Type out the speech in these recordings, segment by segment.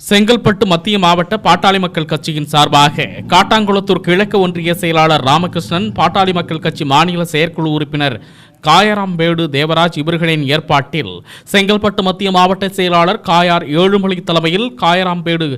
செங்கல்பட்டு மத்திய மாவட்ட பாட்டாளி மக்கள் கட்சியின் சார்பாக காட்டாங்குளத்தூர் கிழக்கு ஒன்றிய செயலாளர் ராமகிருஷ்ணன் பாட்டாளி மக்கள் கட்சி மாநில செயற்குழு உறுப்பினர் காயராம்பேடு தேவராஜ் இவர்களின் ஏற்பாட்டில் செங்கல்பட்டு மத்திய மாவட்ட செயலாளர் காயார் ஏழுமொழி தலைமையில் காயராம்பேடு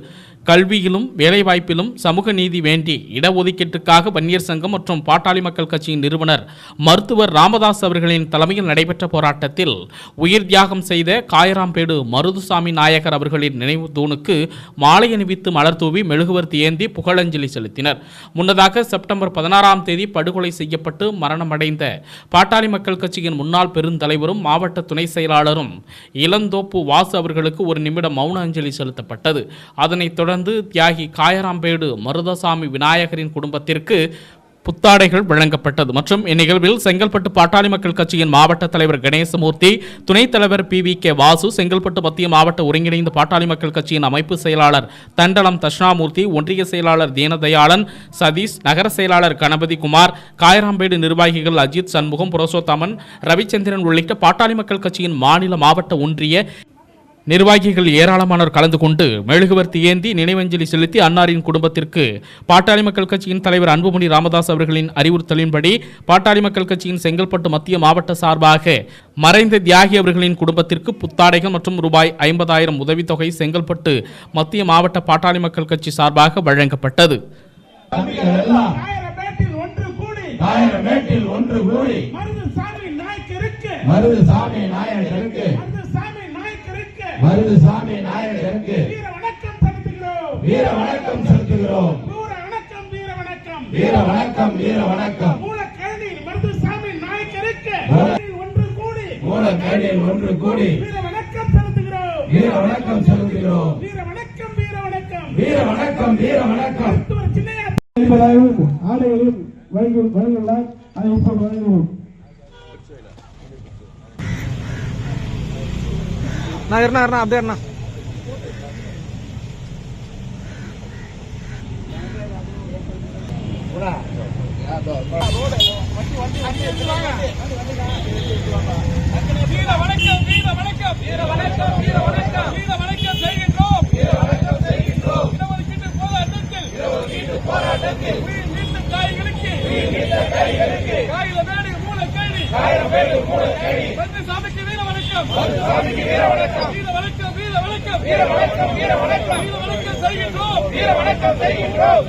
கல்வியிலும் வேலைவாய்ப்பிலும் சமூக நீதி வேண்டி இடஒதுக்கீட்டுக்காக வன்னியர் சங்கம் மற்றும் பாட்டாளி மக்கள் கட்சியின் நிறுவனர் மருத்துவர் ராமதாஸ் அவர்களின் தலைமையில் நடைபெற்ற போராட்டத்தில் உயிர் தியாகம் செய்த காயராம்பேடு மருதுசாமி நாயகர் அவர்களின் நினைவு தூணுக்கு மாலை அணிவித்து மலர் தூவி மெழுகுவர்த்தி ஏந்தி புகழஞ்சலி செலுத்தினர். முன்னதாக செப்டம்பர் பதினாறாம் தேதி படுகொலை செய்யப்பட்டு மரணமடைந்த பாட்டாளி மக்கள் கட்சியின் முன்னாள் பெருந்தலைவரும் மாவட்ட துணை செயலாளரும் இளந்தோப்பு வாசு அவர்களுக்கு ஒரு நிமிடம் மௌன அஞ்சலி செலுத்தப்பட்டது. அதனைத் தொடர்ந்து தொடர்ந்து தியாகி காயராம்பேடு மருதசாமி விநாயகரின் குடும்பத்திற்கு புத்தாடைகள் வழங்கப்பட்டது. மற்றும் இந்நிகழ்வில் செங்கல்பட்டு பாட்டாளி மக்கள் கட்சியின் மாவட்ட தலைவர் கணேசமூர்த்தி துணைத் தலைவர் P V K Vasu Chengalpattu மத்திய மாவட்ட ஒருங்கிணைந்த பாட்டாளி மக்கள் கட்சியின் அமைப்பு செயலாளர் தண்டலம் தஷ்ணாமூர்த்தி ஒன்றிய செயலாளர் தீனதயாளன் சதீஷ் நகர செயலாளர் கணபதி குமார் காயராம்பேடு நிர்வாகிகள் அஜித் சண்முகம் புரசோத்தமன் ரவிச்சந்திரன் உள்ளிட்ட பாட்டாளி மக்கள் கட்சியின் மாநில மாவட்ட ஒன்றிய நிர்வாகிகள் ஏராளமானோர் கலந்து கொண்டு மெழுகுவர்த்தி ஏந்தி நினைவஞ்சலி செலுத்தி அன்னாரின் குடும்பத்திற்கு பாட்டாளி மக்கள் கட்சியின் தலைவர் அன்புமணி ராமதாஸ் அவர்களின் அறிவுறுத்தலின்படி பாட்டாளி மக்கள் கட்சியின் செங்கல்பட்டு மத்திய மாவட்ட சார்பாக மறைந்த தியாகி அவர்களின் குடும்பத்திற்கு புத்தாடைகள் மற்றும் ரூபாய் ஐம்பதாயிரம் உதவித்தொகை செங்கல்பட்டு மத்திய மாவட்ட பாட்டாளி மக்கள் கட்சி சார்பாக வழங்கப்பட்டது. தம்பிகள் எல்லாம் ஆயிரமேட்டில் மருது சாமி நாயகருக்கு வீர வணக்கம் செலுத்துகிறோம். வீர வணக்கம் செலுத்துகிறோம். வீர வணக்கம் வீர வணக்கம் வீர வணக்கம் வீர வணக்கம் மூலக்கழனி மருது சாமி நாய்க்கிற்கு மூல- ஒன்று கூடி. மூலக்கேடியில் ஒன்று கூடி. வீர வணக்கம் செலுத்துகிறோம். வீர வணக்கம் செலுத்துகிறோம். வீர வணக்கம் வீர வணக்கம் வீர வணக்கம் வீர வணக்கம் ஆடைகளையும் வழங்கி வழங்கியுள்ளார் அதை இப்போது வழங்குவோம் நான் இருண்ணா இருண்ணா அப்படியே இருண்ணா வணக்கம் வீர வணக்கம் வீர வணக்கம் வீர வணக்கம் வீர வணக்கம் செய்கின்றோம் வீர வணக்கம் செய்கின்றோம் இடஒதுக்கீட்டு போராட்டத்தில் இடஒதுக்கீட்டு போராட்டத்தில் உயிர் நீத்த காய்களுக்கு உயிர் நீத்த காய்களுக்கு காயில வேடு மூல கேள்வி காயில வேடு மூல கேள்வி வந்து சாமிக்கு வீர வணக்கம். வீர வணக்கம் வீர வணக்கம் வீர வணக்கம் வீர வணக்கம் வீர வணக்கம் வீர வணக்கம் செய்கின்றோம். வீர வணக்கம் செய்கின்றோம்